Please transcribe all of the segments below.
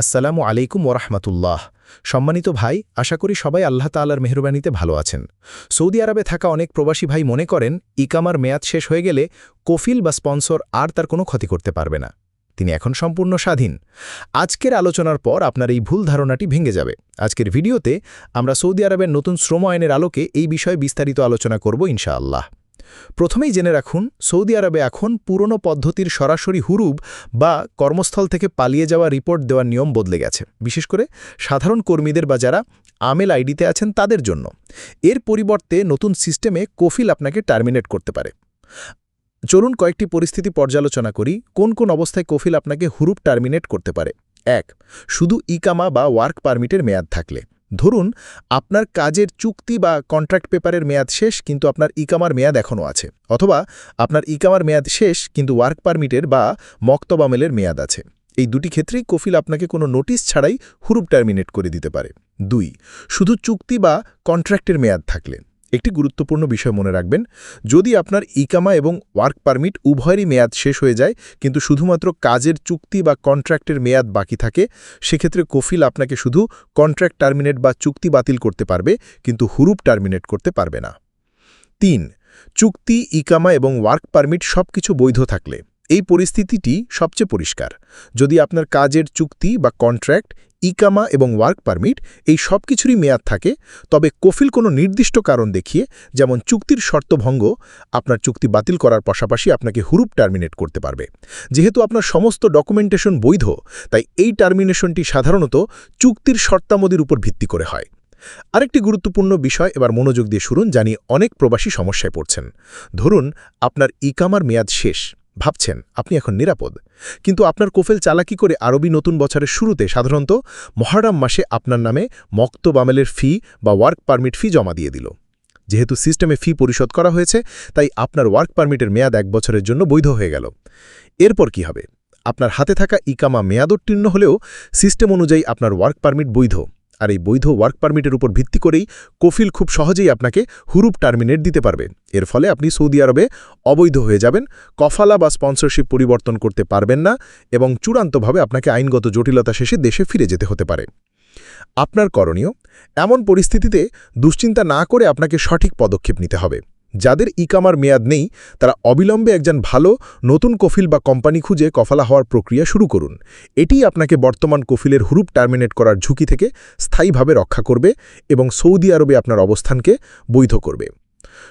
আসসালামু আলাইকুম ওরহমতুল্লাহ সম্মানিত ভাই, আশা করি সবাই আল্লাহ তাল্লার মেহরবানিতে ভালো আছেন। সৌদি আরবে থাকা অনেক প্রবাসী ভাই মনে করেন, ইকামার মেয়াদ শেষ হয়ে গেলে কফিল বা স্পন্সর আর তার কোনো ক্ষতি করতে পারবে না। তিনি এখন সম্পূর্ণ স্বাধীন। আজকের আলোচনার পর আপনার এই ভুল ধারণাটি ভেঙে যাবে। আজকের ভিডিওতে আমরা সৌদি আরবের নতুন শ্রম আইনের আলোকে এই বিষয়ে বিস্তারিত আলোচনা করব ইনশাআল্লাহ। প্রথমেই জেনে রাখুন, সৌদি আরবে এখন পুরনো পদ্ধতির সরাসরি হুরুব বা কর্মস্থল থেকে পালিয়ে যাওয়া রিপোর্ট দেওয়ার নিয়ম বদলে গেছে। বিশেষ করে সাধারণ কর্মীদের বা যারা আমেল আইডিতে আছেন তাদের জন্য। এর পরিবর্তে নতুন সিস্টেমে কফিল আপনাকে টার্মিনেট করতে পারে। চলুন কয়েকটি পরিস্থিতি পর্যালোচনা করি। কোন কোন অবস্থায় কফিল আপনাকে হুরুপ টার্মিনেট করতে পারে? এক, শুধু ইকামা বা ওয়ার্ক পারমিটের মেয়াদ থাকলে। ধরুন, আপনার কাজের চুক্তি বা কন্ট্রাক্ট পেপারের মেয়াদ শেষ, কিন্তু আপনার ইকামার মেয়াদ এখনও আছে। অথবা, আপনার ইকামার মেয়াদ শেষ, কিন্তু ওয়ার্ক পারমিটের বা মক্তবামেলের মেয়াদ আছে। এই দুটি ক্ষেত্রেই কফিল আপনাকে কোনো নোটিশ ছাড়াই হুরুপ টার্মিনেট করে দিতে পারে। দুই, শুধু চুক্তি বা কন্ট্রাক্টের মেয়াদ থাকলে। একটি গুরুত্বপূর্ণ বিষয় মনে রাখবেন, যদি আপনার ইকামা এবং ওয়ার্ক পারমিট উভয়েরই মেয়াদ শেষ হয়ে যায়, কিন্তু শুধুমাত্র কাজের চুক্তি বা কন্ট্রাক্টের মেয়াদ বাকি থাকে, সেক্ষেত্রে কফিল আপনাকে শুধু কন্ট্রাক্ট টার্মিনেট বা চুক্তি বাতিল করতে পারবে, কিন্তু হুরুপ টার্মিনেট করতে পারবে না। তিন, চুক্তি, ইকামা এবং ওয়ার্ক পারমিট সবকিছু বৈধ থাকলে। এই পরিস্থিতিটি সবচেয়ে পরিষ্কার। যদি আপনার কাজের চুক্তি বা কন্ট্রাক্ট, ইকামা এবং ওয়ার্ক পারমিট এই সব কিছুরই মেয়াদ থাকে, তবে কফিল কোনো নির্দিষ্ট কারণ দেখিয়ে, যেমন চুক্তির শর্তভঙ্গ, আপনার চুক্তি বাতিল করার পাশাপাশি আপনাকে হুরুপ টার্মিনেট করতে পারবে। যেহেতু আপনার সমস্ত ডকুমেন্টেশন বৈধ, তাই এই টার্মিনেশনটি সাধারণত চুক্তির শর্তামদির উপর ভিত্তি করে হয়। আরেকটি গুরুত্বপূর্ণ বিষয় এবার মনোযোগ দিয়ে শুনুন জানি অনেক প্রবাসী সমস্যায় পড়ছেন। ধরুন, আপনার ইকামার মেয়াদ শেষ। ভাবছেন, আপনি এখন নিরাপদ। কিন্তু আপনার কোফেল চালাকি করে আরবি নতুন বছরের শুরুতে সাধারণত মহারাম মাসে আপনার নামে মক্তব আমেলের ফি বা ওয়ার্ক পারমিট ফি জমা দিয়ে দিল। যেহেতু সিস্টেমে ফি পরিশোধ করা হয়েছে, তাই আপনার ওয়ার্ক পারমিটের মেয়াদ এক বছরের জন্য বৈধ হয়ে গেল। এরপর কি হবে? আপনার হাতে থাকা ইকামা মেয়াদোত্তীর্ণ হলেও সিস্টেম অনুযায়ী আপনার ওয়ার্ক পারমিট বৈধ। আর এই বৈধ ওয়ার্ক পারমিটের উপর ভিত্তি করেই কফিল খুব সহজেই আপনাকে হুরুপ টার্মিনেট দিতে পারবে। এর ফলে আপনি সৌদি আরবে অবৈধ হয়ে যাবেন, কফালা বা স্পন্সরশিপ পরিবর্তন করতে পারবেন না এবং চূড়ান্তভাবে আপনাকে আইনগত জটিলতা শেষে দেশে ফিরে যেতে হতে পারে। আপনার করণীয়, এমন পরিস্থিতিতে দুশ্চিন্তা না করে আপনাকে সঠিক পদক্ষেপ নিতে হবে। যাদের ইকামার মেয়াদ নেই, তারা অবিলম্বে একজন ভালো, নতুন কফিল বা কোম্পানি খুঁজে কফালা হওয়ার প্রক্রিয়া শুরু করুন। এটি আপনাকে বর্তমান কফিলের হুরুপ টার্মিনেট করার ঝুঁকি থেকে স্থায়ীভাবে রক্ষা করবে এবং সৌদি আরবে আপনার অবস্থানকে বৈধ করবে।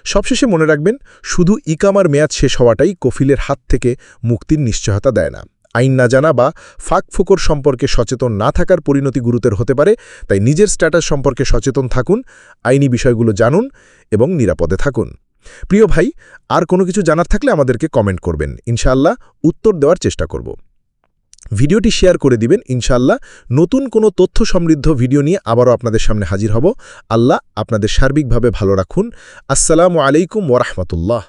সবশেষে মনে রাখবেন, শুধু ইকামার মেয়াদ শেষ হওয়াটাই কফিলের হাত থেকে মুক্তির নিশ্চয়তা দেয় না। আইন না জানা বা ফাঁক ফোকর সম্পর্কে সচেতন না থাকার পরিণতি গুরুতর হতে পারে, তাই নিজের স্ট্যাটাস সম্পর্কে সচেতন থাকুন, আইনি বিষয়গুলো জানুন এবং নিরাপদে থাকুন। প্রিয় ভাই, আর কোনো কিছু জানার থাকলে আমাদেরকে কমেন্ট করবেন। ইনশাল্লাহ উত্তর দেওয়ার চেষ্টা করব। ভিডিওটি শেয়ার করে দিবেন। ইনশাল্লাহ নতুন কোনো তথ্য সমৃদ্ধ ভিডিও নিয়ে আবারও আপনাদের সামনে হাজির হব। আল্লাহ আপনাদের সার্বিকভাবে ভালো রাখুন। আসসালামু আলাইকুম ওরহমতুল্লাহ